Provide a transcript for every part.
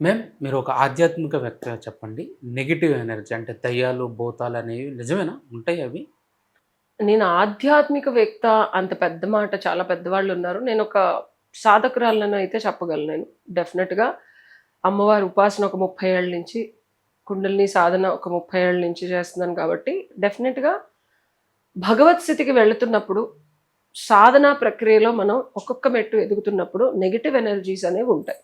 Ma'am మీరు ఒక ఆధ్యాత్మిక వ్యక్తిగా చెప్పండి. నెగిటివ్ ఎనర్జీ అంటే దయ్యాలు భూతాలు అనేవి నిజమేనా? ఉంటాయి అవి? నేను ఆధ్యాత్మిక వ్యక్త అంత పెద్ద మాట చాలా పెద్దవాళ్ళు ఉన్నారు. నేను ఒక సాధకురాలను అయితే చెప్పగలను నేను. డెఫినెట్గా అమ్మవారి ఉపాసన ఒక ముప్పై ఏళ్ళ నుంచి కుండలిని సాధన ఒక ముప్పై ఏళ్ళ నుంచి చేస్తున్నాను కాబట్టి డెఫినెట్గా భగవత్ స్థితికి వెళుతున్నప్పుడు సాధనా ప్రక్రియలో మనం ఒక్కొక్క మెట్టు ఎదుగుతున్నప్పుడు నెగిటివ్ ఎనర్జీస్ అనేవి ఉంటాయి.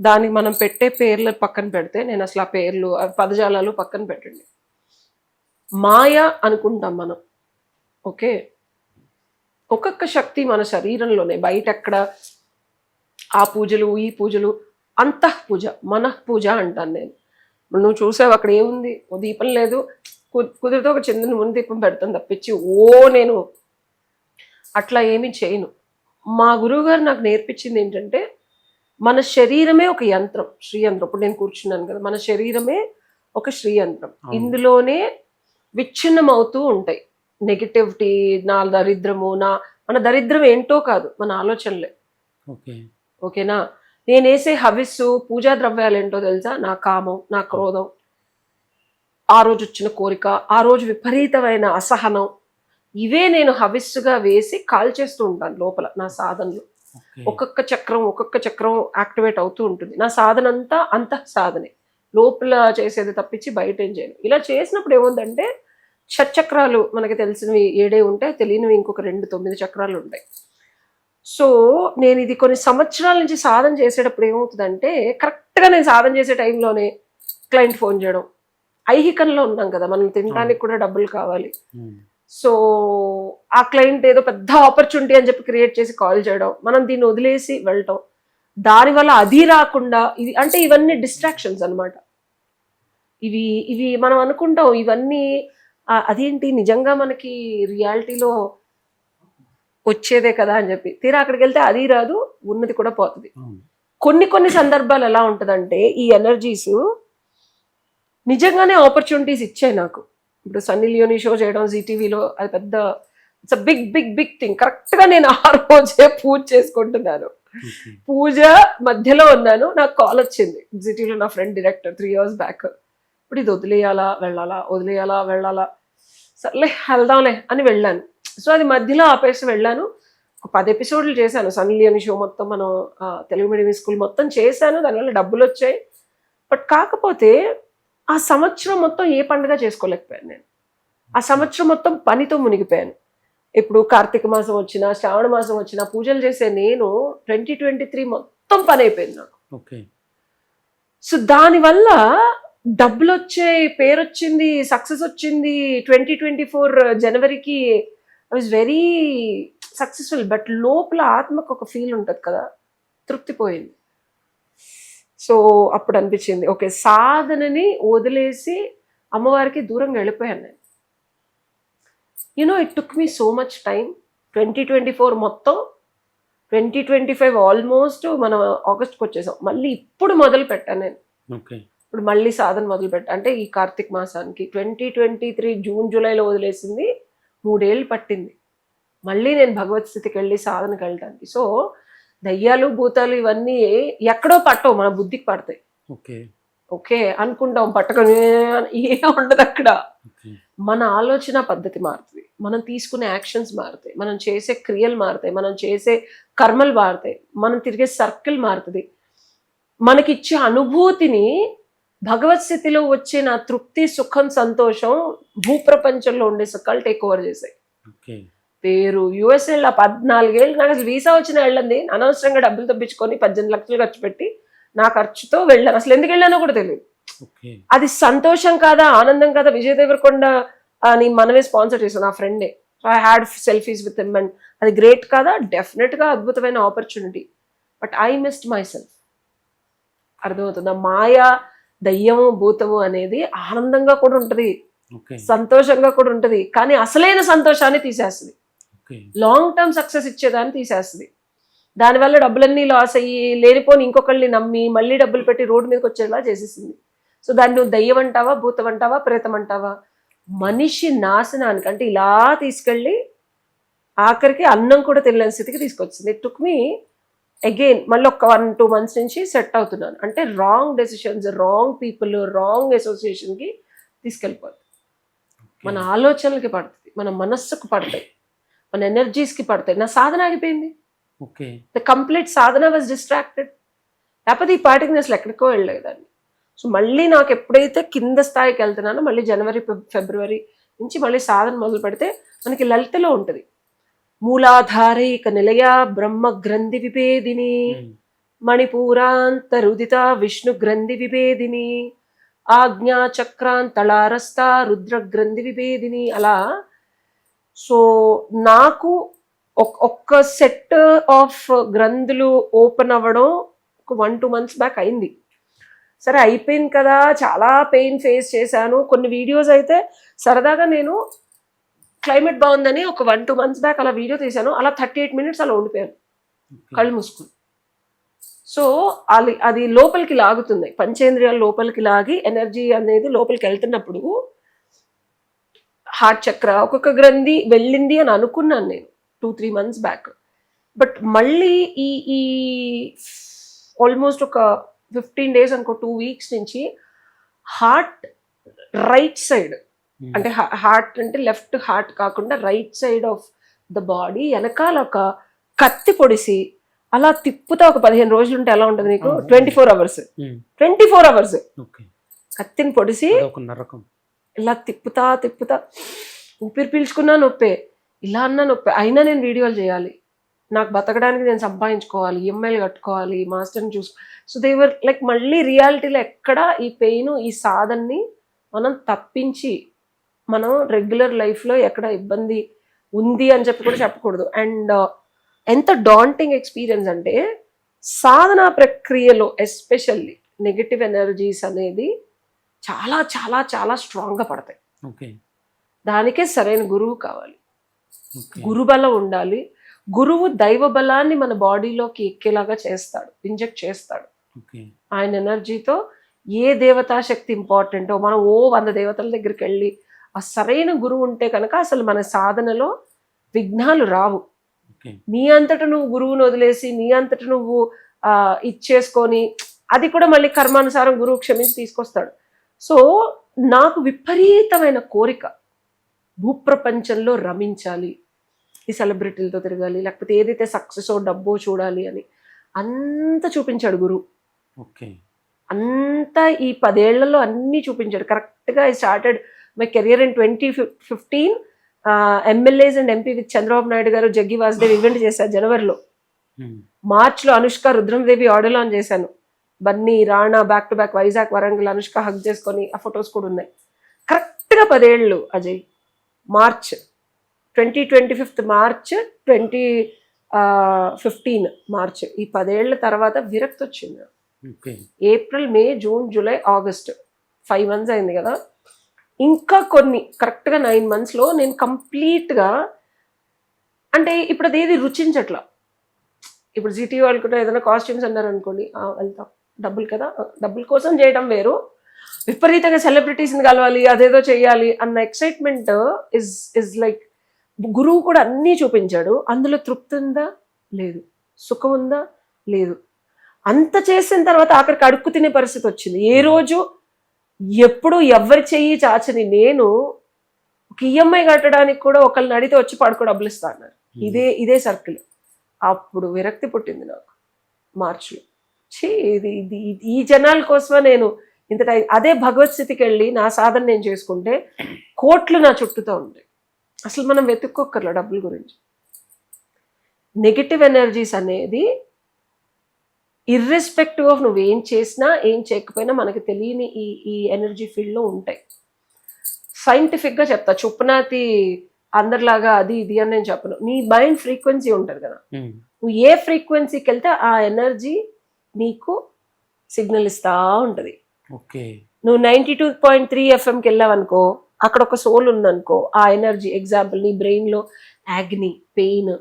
దానికి మనం పెట్టే పేర్లు పక్కన పెడితే నేను అసలు ఆ పేర్లు పదజాలాలు పక్కన పెట్టండి. మాయ అనుకుంటాం మనం. ఓకే? ఒక్కొక్క శక్తి మన శరీరంలోనే. బయట ఎక్కడ ఆ పూజలు ఈ పూజలు అంతః పూజ మనః పూజ అంటాను నేను. నువ్వు చూసావు అక్కడ ఏముంది? ఓ దీపం లేదు. కు- కుదిరితే ఒక చిన్న ముందు దీపం పెడతాను తప్పించి ఓ నేను అట్లా ఏమీ చేయను. మా గురువుగారు నాకు నేర్పించింది ఏంటంటే మన శరీరమే ఒక యంత్రం శ్రీయంత్రం. ఇప్పుడు నేను కూర్చున్నాను కదా మన శరీరమే ఒక శ్రీయంత్రం. ఇందులోనే విచ్ఛిన్నం అవుతూ ఉంటాయి. నెగిటివిటీ నా దరిద్రము నా మన దరిద్రం ఏంటో కాదు మన ఆలోచనలే. ఓకే. ఓకేనా? నేను వేసే హవిస్సు పూజా ద్రవ్యాలు ఏంటో తెలుసా? నా కామం నా క్రోధం. ఆ రోజు వచ్చిన కోరిక ఆ రోజు విపరీతమైన అసహనం. ఇవే నేను హవిస్సుగా వేసి కాల్చేస్తూ ఉంటాను లోపల నా సాధనలో. ఒక్కొక్క చక్రం ఒక్కొక్క చక్రం యాక్టివేట్ అవుతూ ఉంటుంది. నా సాధన అంతా అంత సాధనే. లోపల చేసేది తప్పించి బయట ఏం చేయను. ఇలా చేసినప్పుడు ఏముందంటే షట్చక్రాలు మనకి తెలిసినవి ఏడే ఉంటాయి తెలియనివి ఇంకొక రెండు తొమ్మిది చక్రాలు ఉంటాయి. సో నేను ఇది కొన్ని సంవత్సరాల నుంచి సాధన చేసేటప్పుడు ఏమవుతుందంటే కరెక్ట్గా నేను సాధన చేసే టైంలోనే క్లయింట్ ఫోన్ చేయడం. ఐహికంలో ఉన్నాం కదా మనం తినడానికి కూడా డబ్బులు కావాలి. సో ఆ క్లయింట్ ఏదో పెద్ద ఆపర్చునిటీ అని చెప్పి క్రియేట్ చేసి కాల్ చేయడం మనం దీన్ని వదిలేసి వెళ్ళటం దానివల్ల అది రాకుండా ఇది అంటే ఇవన్నీ డిస్ట్రాక్షన్స్ అన్నమాట. ఇవి ఇవి మనం అనుకుంటాం ఇవన్నీ అదేంటి నిజంగా మనకి రియాలిటీలో వచ్చేదే కదా అని చెప్పి. తీరా అక్కడికి వెళ్తే అది రాదు ఉన్నది కూడా పోతుంది. కొన్ని కొన్ని సందర్భాలు ఎలా ఉంటుందంటే ఈ ఎనర్జీస్ నిజంగానే ఆపర్చునిటీస్ ఇచ్చాయి నాకు. ఇప్పుడు సన్నీ లియోని షో చేయడం జీటీవీలో అది పెద్ద it's big big big thing కరెక్ట్గా నేను ఆ రోజే పూజ చేసుకుంటున్నాను. పూజ మధ్యలో ఉన్నాను నాకు కాల్ వచ్చింది. జీటీవీలో నా friend director three years back ఇప్పుడు ఇది వదిలేయాలా వెళ్ళాలా వదిలేయాలా వెళ్ళాలా? సర్లే వెళ్దాంలే అని వెళ్ళాను. సో అది మధ్యలో ఆపేసి వెళ్ళాను. ఒక పది ఎపిసోడ్లు చేశాను. సన్నీ లియోని షో మొత్తం మనం తెలుగు మీడియం స్కూల్ మొత్తం చేశాను. దానివల్ల డబ్బులు వచ్చాయి. బట్ కాకపోతే ఆ సంవత్సరం మొత్తం ఏ పండుగ చేసుకోలేకపోయాను నేను. ఆ సంవత్సరం మొత్తం పనితో మునిగిపోయాను. ఇప్పుడు కార్తీక మాసం వచ్చినా శ్రావణ మాసం వచ్చినా పూజలు చేసే నేను ట్వంటీ ట్వంటీ త్రీ మొత్తం పని అయిపోయింది నాకు. ఓకే. సో దానివల్ల డబ్బులు వచ్చాయి పేరు వచ్చింది సక్సెస్ వచ్చింది twenty twenty four జనవరికి. I was very successful but లోపల ఆత్మకు ఒక ఫీల్ ఉంటుంది కదా తృప్తి పోయింది. సో అప్పుడు అనిపించింది ఓకే సాధనని వదిలేసి అమ్మవారికి దూరంగా వెళ్ళిపోయాను నేను. You know it took me so much time twenty twenty four మొత్తం ట్వంటీ ట్వంటీ ఫైవ్ ఆల్మోస్ట్ మనం ఆగస్ట్కి వచ్చేసాం. మళ్ళీ ఇప్పుడు మొదలు పెట్టాను నేను ఇప్పుడు మళ్ళీ సాధన మొదలు పెట్టా అంటే ఈ కార్తీక మాసానికి ట్వంటీ ట్వంటీ త్రీ జూన్ జూలైలో వదిలేసింది. మూడేళ్ళు పట్టింది. మళ్ళీ నేను భగవత్ స్థితికి వెళ్ళి సాధనకి వెళ్ళడానికి. సో దయ్యాలు భూతాలు ఇవన్నీ ఎక్కడో పట్టవు మన బుద్ధికి పడతాయి. ఓకే. ఓకే అనుకుంటాం పట్టుకొని ఏ ఉండదు అక్కడ. మన ఆలోచన పద్ధతి మారుతుంది. మనం తీసుకునే యాక్షన్స్ మారుతాయి. మనం చేసే క్రియలు మారుతాయి. మనం చేసే కర్మలు మారుతాయి. మనం తిరిగే సర్కిల్ మారుతుంది. మనకిచ్చే అనుభూతిని భగవత్ స్థితిలో వచ్చే నా తృప్తి సుఖం సంతోషం భూప్రపంచంలో ఉండే సుఖాలు టేక్ ఓవర్ చేశాయి. పేరు. యుఎస్ వెళ్ళా పద్నాలుగేళ్ళు నాకు అసలు వీసా వచ్చిన వెళ్ళండి అనవసరంగా డబ్బులు తప్పించుకొని పద్దెనిమిది లక్షలు ఖర్చు పెట్టి నా ఖర్చుతో వెళ్ళాను. అసలు ఎందుకు వెళ్ళానో కూడా తెలియదు అది సంతోషం కాదా ఆనందం కాదా? విజయ్ దేవరకొండ అని మనమే స్పాన్సర్ చేసాం నా ఫ్రెండే. So I had selfies with him and అది గ్రేట్ కాదా? డెఫినెట్గా అద్భుతమైన opportunity but I missed my self అర్థమవుతుందా? మాయ దయ్యము భూతము అనేది ఆనందంగా కూడా ఉంటది. సంతోషంగా కూడా ఉంటది. కానీ అసలైన సంతోషాన్ని తీసేస్తుంది. లాంగ్ టర్మ్ సక్సెస్ ఇచ్చేదాన్ని తీసేస్తుంది. దానివల్ల డబ్బులన్నీ లాస్ అయ్యి లేనిపోని ఇంకొకళ్ళని నమ్మి మళ్ళీ డబ్బులు పెట్టి రోడ్డు మీదకి వచ్చేలా చేసేసింది. సో దాన్ని నువ్వు దయ్యం అంటావా భూతం అంటావా ప్రేతం అంటావా? మనిషి నాశనానికి అంటే ఇలా తీసుకెళ్ళి ఆఖరికి అన్నం కూడా తెలియని స్థితికి తీసుకొచ్చింది. టుక్ మీ అగైన్ మళ్ళీ ఒక వన్ టూ మంత్స్ నుంచి సెట్ అవుతున్నాను. అంటే wrong decisions wrong people wrong అసోసియేషన్కి తీసుకెళ్ళిపోతుంది మన ఆలోచనలకి పడుతుంది. మన మనస్సుకు పడతాయి. మన ఎనర్జీస్కి పడతాయి. నా సాధన ఆగిపోయింది. Okay the complete sadhana was distracted లేకపోతే ఈ పాటికి నేను అసలు ఎక్కడికో వెళ్ళలేదాన్ని. సో మళ్ళీ నాకు ఎప్పుడైతే కింద స్థాయికి వెళ్తున్నానో మళ్ళీ జనవరి ఫిబ్- ఫిబ్రవరి నుంచి మళ్ళీ సాధన మొదలు పెడితే మనకి లలితలో ఉంటుంది. మూలాధారైక నిలయ బ్రహ్మ గ్రంథి విభేదిని ఉమ్. మణిపూరాంతరుదిత విష్ణు గ్రంథి విభేదిని ఆజ్ఞా చక్రాంతళారస్త రుద్ర గ్రంథి విభేదిని అలా సో నాకు ఒక్- ఒక్క సెట్ ఆఫ్ గ్రంథులు ఓపెన్ అవ్వడం ఒక వన్ టూ మంత్స్ బ్యాక్ అయింది. సరే అయిపోయింది కదా చాలా పెయిన్ ఫేస్ చేశాను. కొన్ని వీడియోస్ అయితే సరదాగా నేను క్లైమేట్ బాగుందని ఒక వన్ టూ మంత్స్ బ్యాక్ అలా వీడియో తీశాను. అలా థర్టీ ఎయిట్ మినిట్స్ అలా ఉండిపోయాను. కళ్ళు మూసుకుని. సో అది అది లోపలికి లాగుతుంది. పంచేంద్రియాలు లోపలికి లాగి ఎనర్జీ అనేది లోపలికి వెళ్తున్నప్పుడు హార్ట్ చక్ర ఒక్కొక్క గ్రంథి వెళ్ళింది అని అనుకున్నాను నేను two three months back but మళ్ళీ ఈ ఈ ఆల్మోస్ట్ ఒక ఫిఫ్టీన్ డేస్ అనుకో టూ వీక్స్ నుంచి హార్ట్ రైట్ సైడ్ ఉమ్. అంటే హార్ట్ అంటే లెఫ్ట్ హార్ట్ కాకుండా right side of the body వెనకాల ఒక కత్తి పొడిసి అలా తిప్పుతా ఒక పదిహేను రోజులు ఉంటే ఎలా ఉంటుంది నీకు అవును. Twenty four hours um. Twenty four hours కత్తిని పొడిసి నరకం ఇలా తిప్పుతా తిప్పుతా. ఊపిరి పీల్చుకున్నా నొప్పే. ఇలా అన్నా నొప్పే. అయినా నేను వీడియోలు చేయాలి. నాకు బతకడానికి నేను సంపాదించుకోవాలి. ఈఎంఐలు కట్టుకోవాలి మాస్టర్ని చూసు సో దేవర్ లైక్ మళ్ళీ రియాలిటీలో ఎక్కడ ఈ పెయిన్ ఈ సాధనని మనం తప్పించి మనం రెగ్యులర్ లైఫ్లో ఎక్కడ ఇబ్బంది ఉంది అని చెప్పి కూడా చెప్పకూడదు. అండ్ uh, ఎంత డాంటింగ్ ఎక్స్పీరియన్స్ అంటే సాధనా ప్రక్రియలో ఎస్పెషల్లీ నెగటివ్ ఎనర్జీస్ అనేది చాలా చాలా చాలా స్ట్రాంగ్గా పడతాయి. ఓకే. దానికే సరైన గురువు కావాలి. గురుబలం ఉండాలి. గురువు దైవ బలాన్ని మన బాడీలోకి ఎక్కేలాగా చేస్తాడు ఇంజెక్ట్ చేస్తాడు. ఆయన ఎనర్జీతో ఏ దేవతా శక్తి ఇంపార్టెంటో మనం ఓ వంద దేవతల దగ్గరికి వెళ్ళి ఆ సరైన గురువు ఉంటే కనుక అసలు మన సాధనలో విఘ్నాలు రావు. నీ అంతట నువ్వు గురువుని వదిలేసి నీ అంతట నువ్వు ఆ, ఇచ్చేసుకొని అది కూడా మళ్ళీ కర్మానుసారం గురువు క్షమించి తీసుకొస్తాడు. సో నాకు విపరీతమైన కోరిక. భూప్రపంచంలో రమించాలి. ఈ సెలబ్రిటీలతో తిరగాలి. లేకపోతే ఏదైతే సక్సెస్ డబ్బో చూడాలి అని అంత చూపించాడు గురువు ఓకే. అంతా ఈ పదేళ్ళలో అన్నీ చూపించాడు. కరెక్ట్గా I started my career in twenty fifteen. MLAs and MP with Chandrababu Naidu garu Jaggi Vasudev event చేశారు జనవరిలో. మార్చ్లో అనుష్క రుద్రమదేవి ఆడియో లాంచ్ చేశాను. Bunny Rana back to back Vizag Warangal Anushka hug చేసుకొని ఆ ఫొటోస్ కూడా ఉన్నాయి. కరెక్ట్గా పదేళ్ళు Ajay. March twenty twenty fifth March twenty fifteen March ఈ పదేళ్ళ తర్వాత విరక్తి వచ్చింది. April May June July August five months అయింది కదా. ఇంకా కొన్ని కరెక్ట్గా నైన్ మంత్స్లో నేను కంప్లీట్గా అంటే ఇప్పుడు అదేది రుచించట్లా. ఇప్పుడు సిటీ వాళ్ళు కూడా ఏదైనా కాస్ట్యూమ్స్ అన్నారు అనుకోండి "ఆ, వెళ్తాం. డబ్బులు కదా? డబ్బుల కోసం చేయడం వేరు. విపరీతంగా సెలబ్రిటీస్ని కలవాలి అదేదో చేయాలి అన్న ఎక్సైట్మెంట్ ఇస్ ఇస్ లైక్ గురువు కూడా అన్నీ చూపించాడు. అందులో తృప్తి ఉందా? లేదు. సుఖం ఉందా? లేదు. అంత చేసిన తర్వాత ఆఖరికి అడుక్కు తినే పరిస్థితి వచ్చింది. ఏ రోజు ఎప్పుడు ఎవరి చెయ్యి చాచని నేను ఒక ఈఎంఐ కట్టడానికి కూడా ఒకళ్ళని అడిగితే వచ్చి పడుకో డబ్బులు ఇస్తా అన్నారు. ఇదే ఇదే సర్కిల్ అప్పుడు విరక్తి పుట్టింది నాకు మార్చిలో. ఛీ ఇది ఇది ఈ జనాల కోసమే నేను ఇంత టైం అదే భగవత్ స్థితికి వెళ్ళి నా సాధన నేను చేసుకుంటే కోట్లు నా చుట్టూతో ఉంటాయి. అసలు మనం వెతుక్కోక్కర్ల డబ్బుల గురించి. నెగిటివ్ ఎనర్జీస్ అనేది ఇర్రెస్పెక్టివ్ ఆఫ్ నువ్వు ఏం చేసినా ఏం చేయకపోయినా మనకి తెలియని ఈ ఈ ఎనర్జీ ఫీల్డ్లో ఉంటాయి. సైంటిఫిక్గా చెప్తా చుప్పనాతి అందరిలాగా అది ఇది అని నేను చెప్పను. నీ మైండ్ ఫ్రీక్వెన్సీ ఉంటుంది కదా. నువ్వు ఏ ఫ్రీక్వెన్సీకి వెళ్తే ఆ ఎనర్జీ నీకు సిగ్నల్ ఇస్తా ఉంటుంది. ఓకే. నువ్వు నైంటీ టూ పాయింట్ త్రీ ఎఫ్ఎంకి వెళ్ళావనుకో అక్కడ ఒక సోల్ ఉందనుకో ఆ ఎనర్జీ ఎగ్జాంపుల్ నీ బ్రెయిన్లో agony pain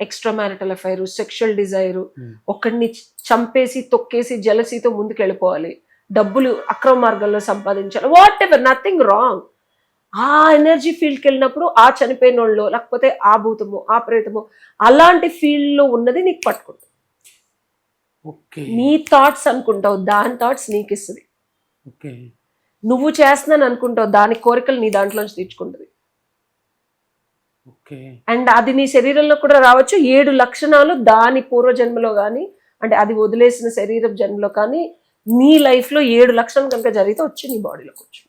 extra marital affair sexual desire. ఒకడిని చంపేసి తొక్కేసి జలసీతో ముందుకు వెళ్ళిపోవాలి డబ్బులు అక్రమ మార్గంలో సంపాదించాలి. వాట్ ఎవర్ నథింగ్ రాంగ్ ఆ ఎనర్జీ ఫీల్డ్కి వెళ్ళినప్పుడు ఆ చనిపోయిన వాళ్ళు లేకపోతే ఆ భూతము ఆ ప్రేతము అలాంటి ఫీల్డ్లో ఉన్నది నీకు పట్టుకుంటుంది. నీ థాట్స్ అనుకుంటావు దాని థాట్స్ నీకు ఇస్తుంది నువ్వు చేస్తున్నాను అనుకుంటావు దాని కోరికలు నీ దాంట్లోంచి తీర్చుకుంటుంది. అండ్ అది నీ శరీరంలో కూడా రావచ్చు. ఏడు లక్షణాలు దాని పూర్వజన్మలో కానీ అంటే అది వదిలేసిన శరీర జన్మలో కానీ నీ లైఫ్లో ఏడు లక్షణాలు కనుక జరిగితే వచ్చి నీ బాడీలోకి వచ్చు.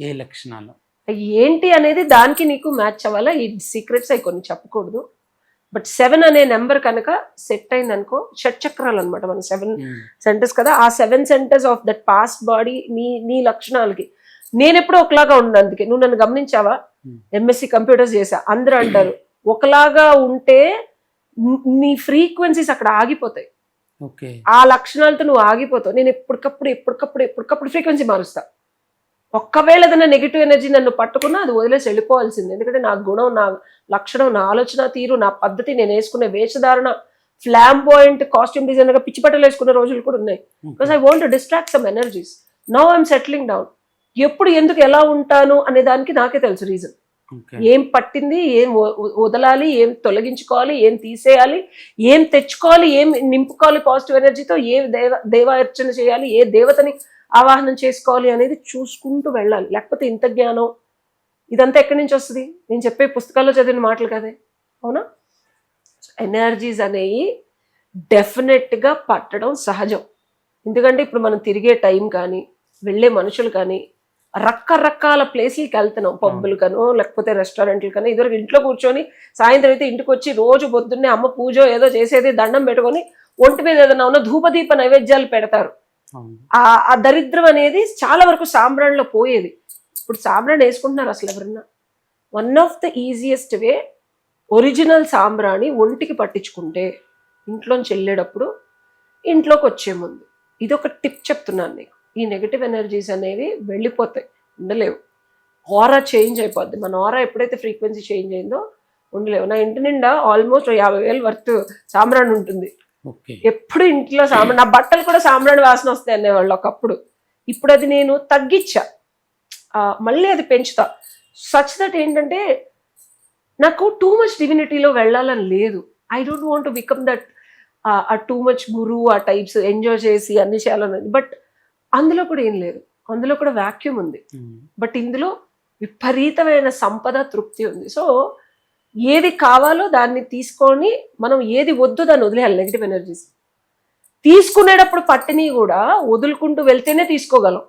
ఏ లక్షణాలు? ఏంటి అనేది దానికి నీకు మ్యాచ్ అవ్వాలా? ఈ సీక్రెట్స్ అవి కొన్ని చెప్పకూడదు. బట్ సెవెన్ అనే నెంబర్ కనుక సెట్ అయింది అనుకో షట్చక్రాలు అనమాట మన సెవెన్ ఉమ్, సెంటర్స్ కదా. ఆ seven centres of that past body నీ నీ లక్షణాలకి. నేను ఎప్పుడూ ఒకలాగా ఉన్నాను అందుకే. నువ్వు నన్ను గమనించావా? Hmm. ఎంఎస్సి కంప్యూటర్స్ చేసా అందరూ అంటారు ఒకలాగా ఉంటే నీ- ఫ్రీక్వెన్సీస్ అక్కడ ఆగిపోతాయి. ఓకే. ఆ లక్షణాలతో నువ్వు ఆగిపోతావు. నేను ఎప్పటికప్పుడు ఎప్పటికప్పుడు ఎప్పటికప్పుడు ఫ్రీక్వెన్సీ మారుస్తా. ఒక్కవేళ ఏదైనా నెగిటివ్ ఎనర్జీ నన్ను పట్టుకున్నా అది వదిలేసి వెళ్ళిపోవాల్సింది. ఎందుకంటే నా గుణం నా లక్షణం నా ఆలోచన తీరు నా పద్ధతి నేను వేసుకునే వేషధారణ ఫ్లామ్ పాయింట్ కాస్ట్యూమ్ డిజైనర్గా పిచ్చి బట్టలు వేసుకునే రోజులు కూడా ఉన్నాయి. Because I want distract some energies now I'm settling down ఎప్పుడు ఎందుకు ఎలా ఉంటాను అనే దానికి నాకే తెలుసు రీజన్ ఏం పట్టింది ఏం వదలాలి ఏం తొలగించుకోవాలి ఏం తీసేయాలి ఏం తెచ్చుకోవాలి ఏం నింపుకోవాలి పాజిటివ్ ఎనర్జీతో ఏ దేవ దేవార్చన చేయాలి ఏ దేవతని ఆవాహనం చేసుకోవాలి అనేది చూసుకుంటూ వెళ్ళాలి. లేకపోతే ఇంత జ్ఞానం ఇదంతా ఎక్కడి నుంచి వస్తుంది? నేను చెప్పే పుస్తకాల్లో చదివిన మాటలు కదే. అవునా? ఎనర్జీస్ అనేవి డెఫినెట్గా పట్టడం సహజం. ఎందుకంటే ఇప్పుడు మనం తిరిగే టైం కానీ వెళ్ళే మనుషులు కానీ రకరకాల ప్లేస్లకి వెళ్తున్నాం. పబ్బులకనో లేకపోతే రెస్టారెంట్లకనో ఇదివరకు ఇంట్లో కూర్చొని సాయంత్రం అయితే ఇంటికి వచ్చి రోజు పొద్దున్నే అమ్మ పూజ ఏదో చేసేది దండం పెట్టుకొని ఒంటి మీద ఏదైనా ఉన్న ధూపదీప నైవేద్యాలు పెడతారు. ఆ ఆ దరిద్రం అనేది చాలా వరకు సాంబ్రాణిలో పోయేది. ఇప్పుడు సాంబ్రాణి వేసుకుంటున్నారు అసలు ఎవరన్నా. One of the easiest way original సాంబ్రాణి ఒంటికి పట్టించుకుంటే ఇంట్లోంచి వెళ్ళేటప్పుడు ఇంట్లోకి వచ్చే ముందు. ఇది ఒక టిప్ చెప్తున్నాను నీకు ఈ నెగటివ్ ఎనర్జీస్ అనేవి వెళ్ళిపోతాయి ఉండలేవు. ఆరా చేంజ్ అయిపోద్ది. మన ఆరా ఎప్పుడైతే ఫ్రీక్వెన్సీ చేంజ్ అయిందో ఉండలేవు. నా ఇంటి నిండా ఆల్మోస్ట్ యాభై వేలు వర్త్ సాంబ్రాణి ఉంటుంది. ఎప్పుడు ఇంట్లో సాంబ్రాణి నా బట్టలు కూడా సాంబ్రాణి వాసన వస్తాయి అనేవాళ్ళు ఒకప్పుడు. ఇప్పుడు అది నేను తగ్గించా. మళ్ళీ అది పెంచుతా. సచ్ దట్ ఏంటంటే నాకు టూ మచ్ డివినిటీలో వెళ్ళాలని లేదు. I don't want to become that uh too much guru uh types enjoy చేసి అన్ని చేయాలని బట్ అందులో కూడా ఏం లేదు. అందులో కూడా వాక్యూమ్ ఉంది. బట్ ఇందులో విపరీతమైన సంపద తృప్తి ఉంది. సో ఏది కావాలో దాన్ని తీసుకొని మనం ఏది వద్దు దాన్ని వదిలేయాలి నెగిటివ్ ఎనర్జీస్ తీసుకునేటప్పుడు పట్టిని కూడా వదులుకుంటూ వెళ్తేనే తీసుకోగలం.